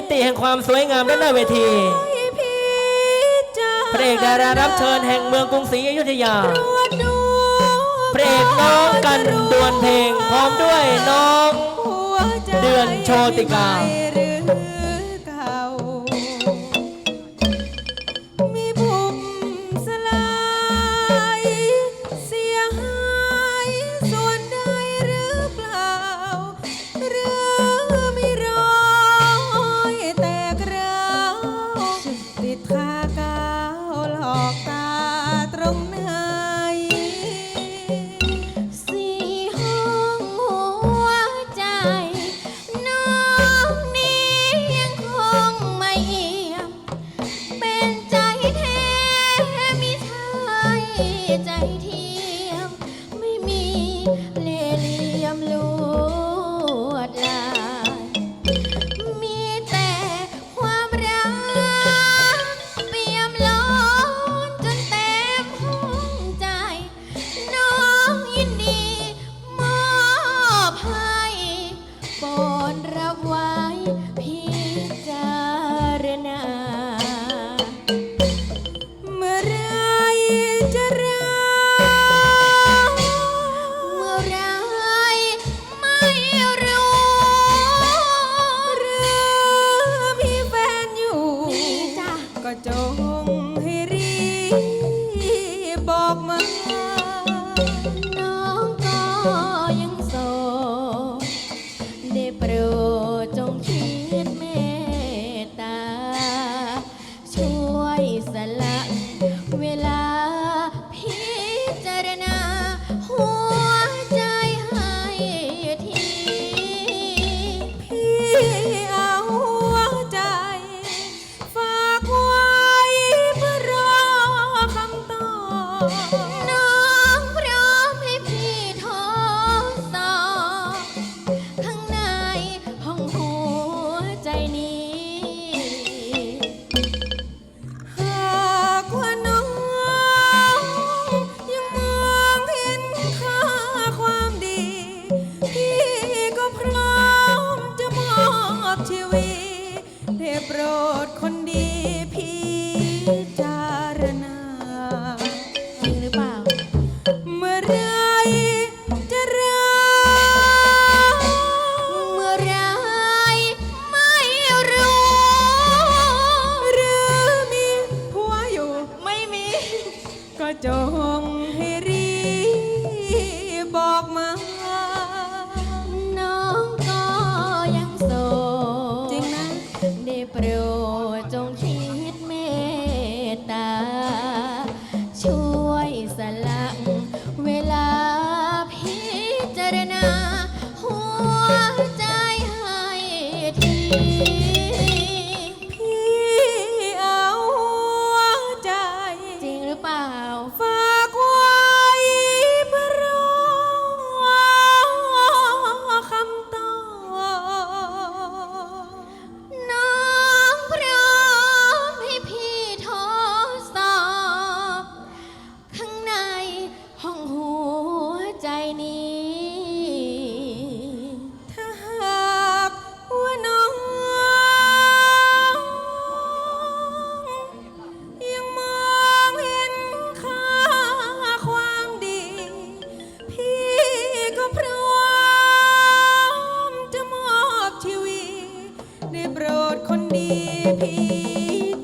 มิติแห่งความสวยงามด้านหน้าเวที พระเอกดารารับเชิญแห่งเมืองกรุงศรีอยุธยา พระเอกน้องกันดวลเพลงพร้อมด้วยน้อง เดือนโชติกา ง น้องร้อมให้พี่ทดสอบข้างในห้องหัวใจนี้ หากว่าน้องยังมองเห็นค่าความดี พี่ก็พร้อมจะมอบชีวิตได้โปรดคน don't you? ได้โปรดคนดีพี่